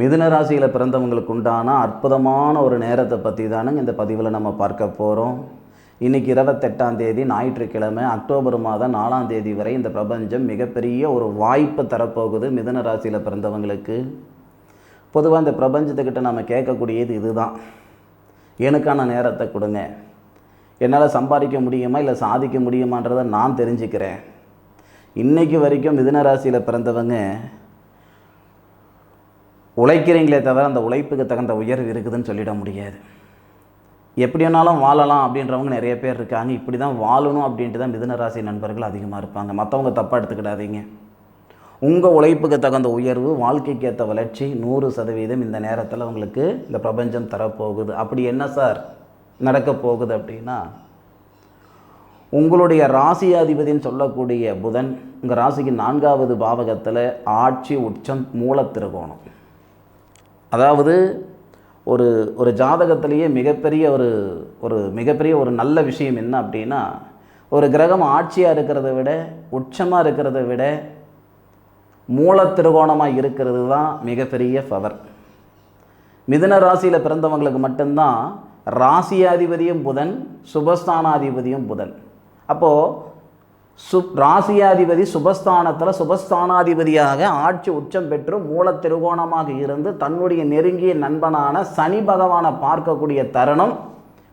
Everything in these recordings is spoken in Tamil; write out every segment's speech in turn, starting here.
மிதுன ராசியில் பிறந்தவங்களுக்கு உண்டான அற்புதமான ஒரு நேரத்தை பற்றி தானுங்க இந்த பதிவில் நம்ம பார்க்க போகிறோம் இன்றைக்கி இருபத்தெட்டாம் தேதி ஞாயிற்றுக்கிழமை அக்டோபர் மாதம் நாலாம் தேதி வரை இந்த பிரபஞ்சம் மிகப்பெரிய ஒரு வாய்ப்பு தரப்போகுது மிதுன ராசியில் பிறந்தவங்களுக்கு. பொதுவாக இந்த பிரபஞ்சத்துக்கிட்ட நம்ம கேட்கக்கூடியது இதுதான். எனக்கான நேரத்தை கொடுங்க. என்னால் சம்பாதிக்க முடியுமா இல்லை சாதிக்க முடியுமான்றதை நான் தெரிஞ்சுக்கிறேன். இன்றைக்கு வரைக்கும் மிதுன ராசியில் பிறந்தவங்க உழைக்கிறீங்களே தவிர அந்த உழைப்புக்கு தகுந்த உயர்வு இருக்குதுன்னு சொல்லிட முடியாது. எப்படி வேணாலும் வாழலாம் அப்படின்றவங்க நிறைய பேர் இருக்காங்க. இப்படி தான் வாழணும் அப்படின்ட்டு தான் மிதுன ராசி நண்பர்கள் அதிகமாக இருப்பாங்க. மற்றவங்க தப்பாக எடுத்துக்கிடாதீங்க. உங்கள் உழைப்புக்கு தகுந்த உயர்வு வாழ்க்கைக்கு ஏற்ற வளர்ச்சி நூறு சதவீதம் இந்த நேரத்தில் உங்களுக்கு இந்த பிரபஞ்சம் தரப்போகுது. அப்படி என்ன சார் நடக்க போகுது அப்படின்னா உங்களுடைய ராசியாதிபதின்னு சொல்லக்கூடிய புதன் உங்கள் ராசிக்கு நான்காவது பாவகத்தில் ஆட்சி உச்சம் மூலத்திருகோணம். அதாவது ஒரு ஒரு ஜாதகத்திலேயே மிகப்பெரிய ஒரு ஒரு மிகப்பெரிய ஒரு நல்ல விஷயம் என்ன அப்படின்னா ஒரு கிரகம் ஆட்சியாக இருக்கிறத விட உச்சமாக இருக்கிறத விட மூல திருகோணமாக இருக்கிறது தான் மிகப்பெரிய பவர். மிதுன ராசியில் பிறந்தவங்களுக்கு மட்டும்தான் ராசியாதிபதியும் புதன் சுபஸ்தானாதிபதியும் புதன். அப்போது சு ராசியாதிபதி சுபஸ்தானத்தில் சுபஸ்தானாதிபதியாக ஆட்சி உச்சம் பெற்று மூல திருகோணமாக இருந்து தன்னுடைய நெருங்கிய நண்பனான சனி பகவானை பார்க்கக்கூடிய தருணம்.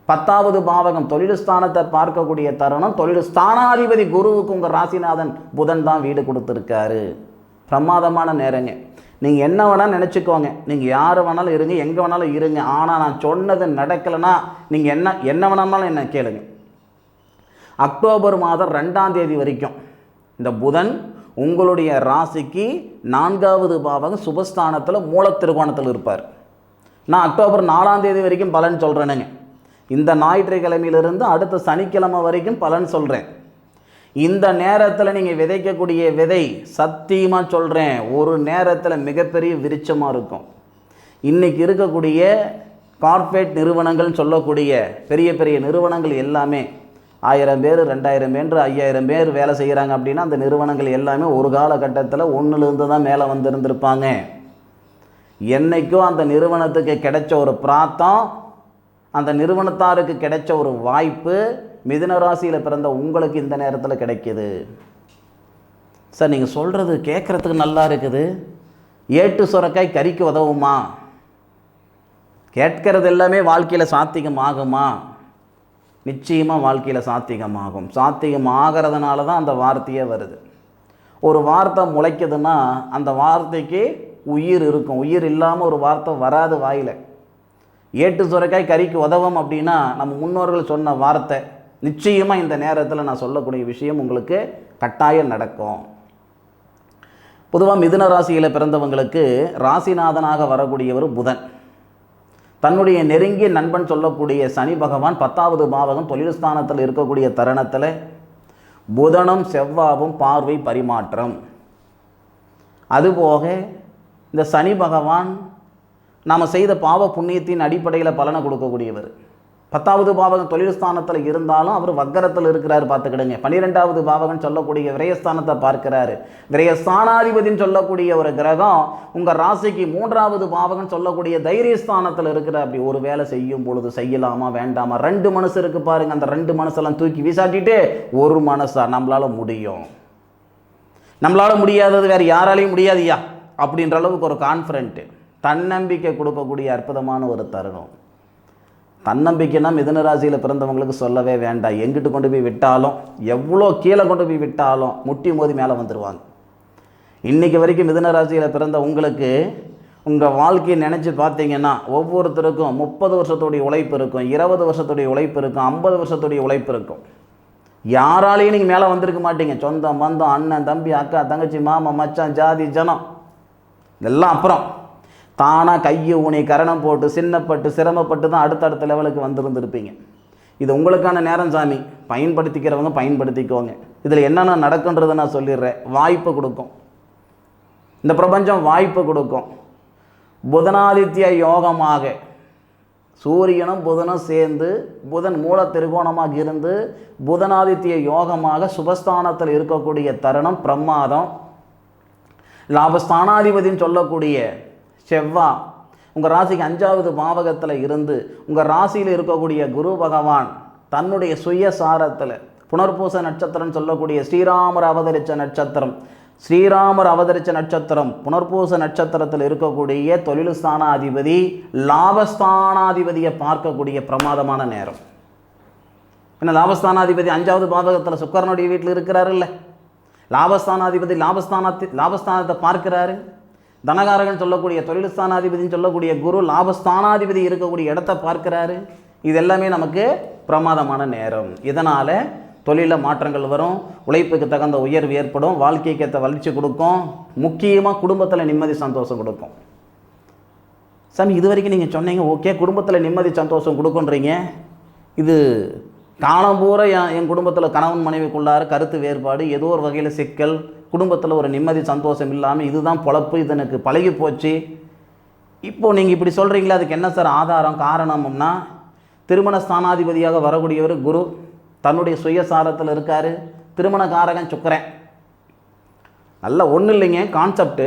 பத்தாவது பாவகம் தொழிலுஸ்தானத்தை பார்க்கக்கூடிய தருணம். தொழில் ஸ்தானாதிபதி குருவுக்கு உங்கள் ராசிநாதன் புதன் தான் வீடு கொடுத்துருக்காரு. பிரமாதமான நேரங்க. நீங்கள் என்ன வேணாலும் நினச்சிக்கோங்க. நீங்கள் யார் வேணாலும் இருங்க எங்கே வேணாலும் இருங்க. ஆனால் நான் சொன்னது நடக்கலைன்னா நீங்கள் என்ன என்ன வேணாலும் என்ன கேளுங்க. அக்டோபர் மாதம் ரெண்டாம் தேதி வரைக்கும். இந்த புதன் உங்களுடைய ராசிக்கு நான்காவது பாவகம் சுபஸ்தானத்தில் மூலத்திருகோணத்தில் இருப்பார். நான் அக்டோபர் நாலாம் தேதி வரைக்கும் பலன் சொல்கிறேனுங்க இந்த ஞாயிற்றுக்கிழமையிலிருந்து அடுத்த சனிக்கிழமை வரைக்கும் பலன் சொல்கிறேன் இந்த நேரத்தில் நீங்கள் விதைக்கக்கூடிய விதை சத்தியமாக சொல்கிறேன் ஒரு நேரத்தில் மிகப்பெரிய விருச்சமாக இருக்கும். இன்றைக்கி இருக்கக்கூடிய கார்ப்பரேட் நிறுவனங்கள்னு சொல்லக்கூடிய பெரிய பெரிய நிறுவனங்கள் எல்லாமே ஆயிரம் பேர் ரெண்டாயிரம் பேர் ஐயாயிரம் பேர் வேலை செய்கிறாங்க அப்படின்னா அந்த நிறுவனங்கள் எல்லாமே ஒரு காலகட்டத்தில் ஒன்றுலேருந்து தான் மேலே வந்திருந்திருப்பாங்க. என்றைக்கும் அந்த நிறுவனத்துக்கு கிடைச்ச ஒரு பிராத்தம் அந்த நிறுவனத்தாருக்கு கிடைச்ச ஒரு வாய்ப்பு மிதுன ராசியில் பிறந்த உங்களுக்கு இந்த நேரத்தில் கிடைக்கிது. சார் நீங்கள் சொல்கிறது கேட்குறதுக்கு நல்லா இருக்குது. ஏட்டு சுரக்காய் கறிக்கு உதவுமா? கேட்கறது எல்லாமே வாழ்க்கையில் சாத்திகமாகுமா நிச்சயமாக வாழ்க்கையில் சாத்திகமாகும் சாத்திகம் ஆகிறதுனால தான் அந்த வார்த்தையே வருது. ஒரு வார்த்தை முளைக்குதுன்னா அந்த வார்த்தைக்கு உயிர் இருக்கும். உயிர் இல்லாமல் ஒரு வார்த்தை வராது வாயில். ஏட்டு சுரைக்காய் கறிக்கு உதவும் அப்படின்னா நம்ம முன்னோர்கள் சொன்ன வார்த்தை நிச்சயமாக இந்த நேரத்தில் நான் சொல்லக்கூடிய விஷயம் உங்களுக்கு கட்டாயம் நடக்கும். பொதுவாக மிதுன ராசியில் பிறந்தவங்களுக்கு ராசிநாதனாக வரக்கூடியவர் புதன். தன்னுடைய நெருங்கிய நண்பன் சொல்லக்கூடிய சனி பகவான் பத்தாவது பாவகம் தொழில் ஸ்தானத்தில் இருக்கக்கூடிய தருணத்தில் புதனும் செவ்வாவும் பார்வை பரிமாற்றம். அதுபோக இந்த சனி பகவான் நாம் செய்த பாவ புண்ணியத்தின் அடிப்படையில் பலனை கொடுக்கக்கூடியவர். பத்தாவது பாவகம் தொழில் ஸ்தானத்தில் இருந்தாலும் அவர் வக்கரத்தில் இருக்கிறார் பார்த்துக்கிடுங்க. பன்னிரெண்டாவது பாவகன் சொல்லக்கூடிய விரயஸ்தானத்தை பார்க்கிறாரு. விரயஸ்தானாதிபதினு சொல்லக்கூடிய ஒரு கிரகம் உங்கள் ராசிக்கு மூன்றாவது பாவகன் சொல்லக்கூடிய தைரியஸ்தானத்தில் இருக்கிற அப்படி ஒரு வேலை செய்யும் பொழுது செய்யலாமா வேண்டாமா? ரெண்டு மனசு இருக்கு பாருங்க. அந்த ரெண்டு மனசெல்லாம் தூக்கி வீசாட்டிட்டு ஒரு மனசா நம்மளால முடியும். நம்மளால முடியாதது வேறு யாராலையும் முடியாதியா? அப்படின்ற அளவுக்கு ஒரு கான்ஃபிடென்ட்டு தன்னம்பிக்கை கொடுக்கக்கூடிய அற்புதமான ஒரு தருணம். தன்னம்பிக்கைனா மிதனராசியில் பிறந்தவங்களுக்கு சொல்லவே வேண்டாம். எங்கிட்டு கொண்டு போய் விட்டாலும் எவ்வளோ கீழே கொண்டு போய் விட்டாலும் முட்டி மோதி மேலே வந்துடுவாங்க இன்றைக்கி வரைக்கும் மிதனராசியில் பிறந்த உங்களுக்கு உங்கள் வாழ்க்கையை நினச்சி பார்த்தீங்கன்னா ஒவ்வொருத்தருக்கும் முப்பது வருஷத்துடைய உழைப்பு இருக்கும் இருபது வருஷத்துடைய உழைப்பு இருக்கும் ஐம்பது வருஷத்துடைய உழைப்பு இருக்கும். யாராலையும் நீங்கள் மேலே வந்திருக்க மாட்டீங்க. சொந்தம் பந்தம் அண்ணன் தம்பி அக்கா தங்கச்சி மாமா மச்சான் ஜாதி ஜனம். இதெல்லாம் அப்புறம். தானாக கையை ஊனி கரணம் போட்டு சின்னப்பட்டு சிரமப்பட்டு தான் அடுத்தடுத்த லெவலுக்கு வந்திருந்துருப்பீங்க. இது உங்களுக்கான நேரம் சாமி. பயன்படுத்திக்கிறவங்க பயன்படுத்திக்கோங்க. இதில் என்னென்ன நடக்குன்றதை நான் சொல்லிடுறேன். வாய்ப்பு கொடுக்கும். இந்த பிரபஞ்சம் வாய்ப்பு கொடுக்கும். புதனாதித்ய யோகமாக சூரியனும் புதனும் சேர்ந்து புதன் மூல திருகோணமாக இருந்து புதனாதித்ய யோகமாக சுபஸ்தானத்தில் இருக்கக்கூடிய தருணம் பிரமாதம். லாபஸ்தானாதிபதினு சொல்லக்கூடிய செவ்வா. உங்கள் ராசிக்கு அஞ்சாவது பாவகத்தில் இருந்து உங்கள் ராசியில் இருக்கக்கூடிய குரு பகவான் தன்னுடைய சுயசாரத்தில் புனர்பூச நட்சத்திரம் சொல்லக்கூடிய ஸ்ரீராமர் அவதரித்த நட்சத்திரம் ஸ்ரீராமர் அவதரித்த நட்சத்திரம் புனர்பூச நட்சத்திரத்தில் இருக்கக்கூடிய தொழில் ஸ்தானாதிபதி லாபஸ்தானாதிபதியை பார்க்கக்கூடிய பிரமாதமான நேரம். என்ன லாபஸ்தானாதிபதி அஞ்சாவது பாவகத்தில் சுக்கரனுடைய வீட்டில் இருக்கிறாருல்ல லாபஸ்தானாதிபதி லாபஸ்தானத்தை லாபஸ்தானத்தை பார்க்கிறாரு. தனகாரகன் சொல்லக்கூடிய தொழில்ஸ்தானாதிபதினு சொல்லக்கூடிய குரு லாபஸ்தானாதிபதி இருக்கக்கூடிய இடத்த பார்க்கிறாரு. இது எல்லாமே நமக்கு பிரமாதமான நேரம். இதனால் தொழிலில் மாற்றங்கள் வரும் உழைப்புக்கு தகுந்த உயர்வு ஏற்படும் வாழ்க்கைக்கு ஏற்ற வளர்ச்சி கொடுக்கும் முக்கியமாக குடும்பத்தில் நிம்மதி சந்தோஷம் கொடுக்கும். சாமி இது வரைக்கும் நீங்கள் சொன்னீங்க ஓகே குடும்பத்தில் நிம்மதி சந்தோஷம் கொடுக்குன்றீங்க. இது காலம் பூரா என் என் குடும்பத்தில் கணவன் மனைவிக்குள்ளார கருத்து வேறுபாடு ஏதோ ஒரு வகையில் சிக்கல் குடும்பத்தில் ஒரு நிம்மதி சந்தோஷம் இல்லாமல் இதுதான் பொழப்பு இது எனக்கு பழகி போச்சு. இப்போது நீங்கள் இப்படி சொல்கிறீங்களா அதுக்கு என்ன சார் ஆதாரம் காரணம்னா திருமண ஸ்தானாதிபதியாக வரக்கூடியவர் குரு தன்னுடைய சுயசாரத்தில் இருக்கார். திருமண காரகன் சுக்கரன். நல்ல ஒன்றும் இல்லைங்க கான்செப்ட்டு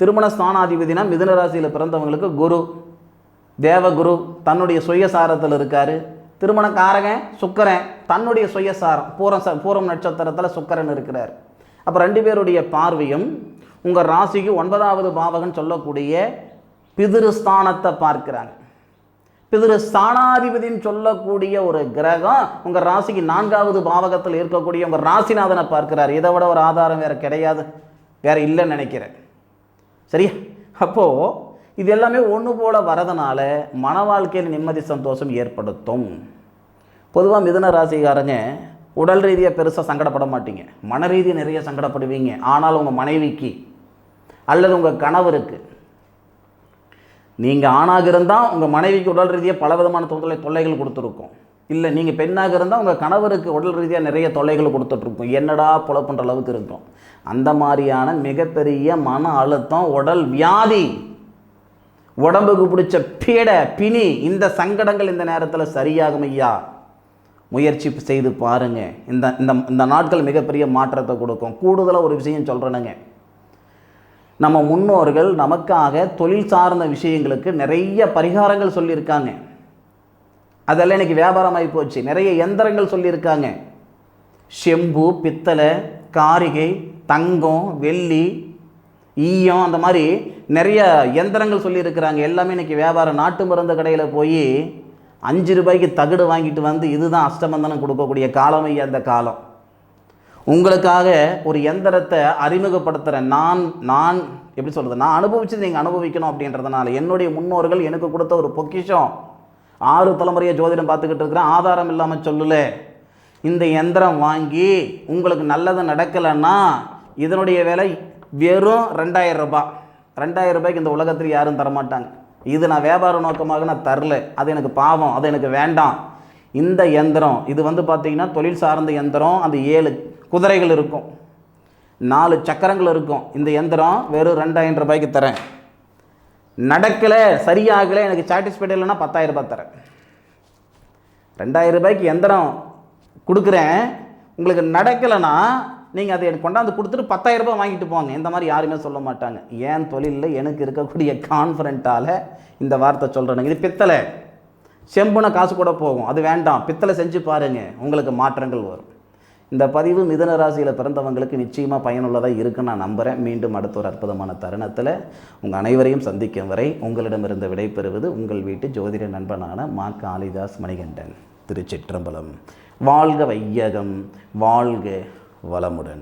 திருமண ஸ்தானாதிபதினா மிதுன ராசியில் பிறந்தவங்களுக்கு குரு தேவகுரு தன்னுடைய சுயசாரத்தில் இருக்கார். திருமண காரகன் சுக்கரன் தன்னுடைய சுயசாரம் பூரம் ச பூரம் நட்சத்திரத்தில் சுக்கரன் இருக்கிறார். அப்போ ரெண்டு பேருடைய பார்வையும் உங்கள் ராசிக்கு ஒன்பதாவது பாவகன் சொல்லக்கூடிய பிதிருஸ்தானத்தை பார்க்கிறாங்க. பிதிரு ஸ்தானாதிபதின்னு சொல்லக்கூடிய ஒரு கிரகம் உங்கள் ராசிக்கு நான்காவது பாவகத்தில் இருக்கக்கூடிய உங்கள் ராசிநாதனை பார்க்கிறார். இதை விட ஒரு ஆதாரம் வேறு கிடையாது. வேறு இல்லைன்னு நினைக்கிறேன். சரியா? அப்போது இது எல்லாமே ஒன்று போல் வரதுனால மன வாழ்க்கையில் நிம்மதி சந்தோஷம் ஏற்படுத்தும். பொதுவாக மிதுன ராசிக்காரங்க உடல் ரீதியாக பெருசாக சங்கடப்பட மாட்டீங்க. மன ரீதியாக நிறைய சங்கடப்படுவீங்க. ஆனால் உங்கள் மனைவிக்கு அல்லது உங்கள் கணவருக்கு நீங்கள் ஆணாக இருந்தால் உங்கள் மனைவிக்கு உடல் ரீதியாக பல விதமான தொல்லை தொல்லைகள் கொடுத்துருக்கோம். இல்லை நீங்கள் பெண்ணாக இருந்தால் உங்கள் கணவருக்கு உடல் ரீதியாக நிறைய தொல்லைகள் கொடுத்துட்ருக்கும். என்னடா புலப்புன்ற அளவுக்கு இருக்கும். அந்த மாதிரியான மிகப்பெரிய மன அழுத்தம் உடல் வியாதி உடம்புக்கு பிடிச்ச பீட பிணி இந்த சங்கடங்கள் இந்த நேரத்தில் சரியாகும் ஐயா. முயற்சி செய்து பாருங்க. இந்த இந்த இந்த நாட்கள் மிகப்பெரிய மாற்றத்தை கொடுக்கும். கூடுதலாக ஒரு விஷயம் சொல்கிறேனுங்க நம்ம முன்னோர்கள் நமக்காக தொழில் சார்ந்த விஷயங்களுக்கு நிறைய பரிகாரங்கள் சொல்லியிருக்காங்க. அதெல்லாம் இன்றைக்கி வியாபாரமாகி போச்சு. நிறைய எந்திரங்கள் சொல்லியிருக்காங்க. செம்பு பித்தளை காரிகை தங்கம் வெள்ளி ஈயம் அந்த மாதிரி நிறைய எந்திரங்கள் சொல்லியிருக்கிறாங்க. எல்லாமே இன்றைக்கி வியாபாரம் நாட்டு மருந்து கடையில் போய் அஞ்சு ரூபாய்க்கு தகடு வாங்கிட்டு வந்து இதுதான் அஷ்டமந்தனம் கொடுக்கக்கூடிய காலம் ஐயா அந்த காலம். உங்களுக்காக ஒரு எந்திரத்தை அறிமுகப்படுத்துகிறேன் நான் நான் எப்படி சொல்கிறது நான் அனுபவிச்சது நீங்கள் அனுபவிக்கணும் அப்படின்றதுனால என்னுடைய முன்னோர்கள் எனக்கு கொடுத்த ஒரு பொக்கிஷம். ஆறு தலைமுறையை ஜோதிடம் பார்த்துக்கிட்டு இருக்கிறேன் ஆதாரம் இல்லாமல் சொல்லல. இந்த எந்திரம் வாங்கி உங்களுக்கு நல்லது நடக்கலைன்னா இதனுடைய விலை வெறும் ரெண்டாயிரம் ரூபாய். ரெண்டாயிரம் ரூபாய்க்கு இந்த உலகத்தில் யாரும் தரமாட்டாங்க. இது நான் வியாபார நோக்கமாக நான் தரல. அது எனக்கு பாவம். அது எனக்கு வேண்டாம். இந்த எந்திரம் இது வந்து பார்த்தீங்கன்னா தொழில் சார்ந்த எந்திரம் அந்த ஏழு குதிரைகள் இருக்கும். நாலு சக்கரங்கள் இருக்கும். இந்த எந்திரம் வெறும் ரெண்டாயிரம் ரூபாய்க்கு தரேன். நடக்கலை சரியாகலை எனக்கு சாட்டிஸ்ஃபைட் இல்லைன்னா பத்தாயிரம் ரூபாய் தரேன். ரெண்டாயிரம் ரூபாய்க்கு எந்திரம் கொடுக்குறேன். உங்களுக்கு நடக்கலைன்னா நீங்கள் அதை எனக்கு கொண்டாந்து கொடுத்துட்டு பத்தாயிரம் ரூபாய் வாங்கிட்டு போங்க. இந்த மாதிரி யாருமே சொல்ல மாட்டாங்க. ஏன் தொழிலில் எனக்கு இருக்கக்கூடிய கான்ஃபிடென்ட்டால் இந்த வார்த்தை சொல்கிறேனுங்க இது பித்தளை. செம்புன காசு கூட போகும். அது வேண்டாம். பித்தளை செஞ்சு பாருங்கள் உங்களுக்கு மாற்றங்கள் வரும். இந்த பதிவு மிதன ராசியில் பிறந்தவங்களுக்கு நிச்சயமாக பயனுள்ளதாக இருக்குன்னு நான் நம்புகிறேன் மீண்டும் அடுத்த ஒரு அற்புதமான தருணத்தில் உங்கள் அனைவரையும் சந்திக்கும் வரை உங்களிடமிருந்து விடைபெறுவது உங்கள் வீட்டு ஜோதிட நண்பனான மா காளிதாஸ் மணிகண்டன். திருச்சிற்றம்பலம். வாழ்க வையகம். வாழ்க வளமுடன்.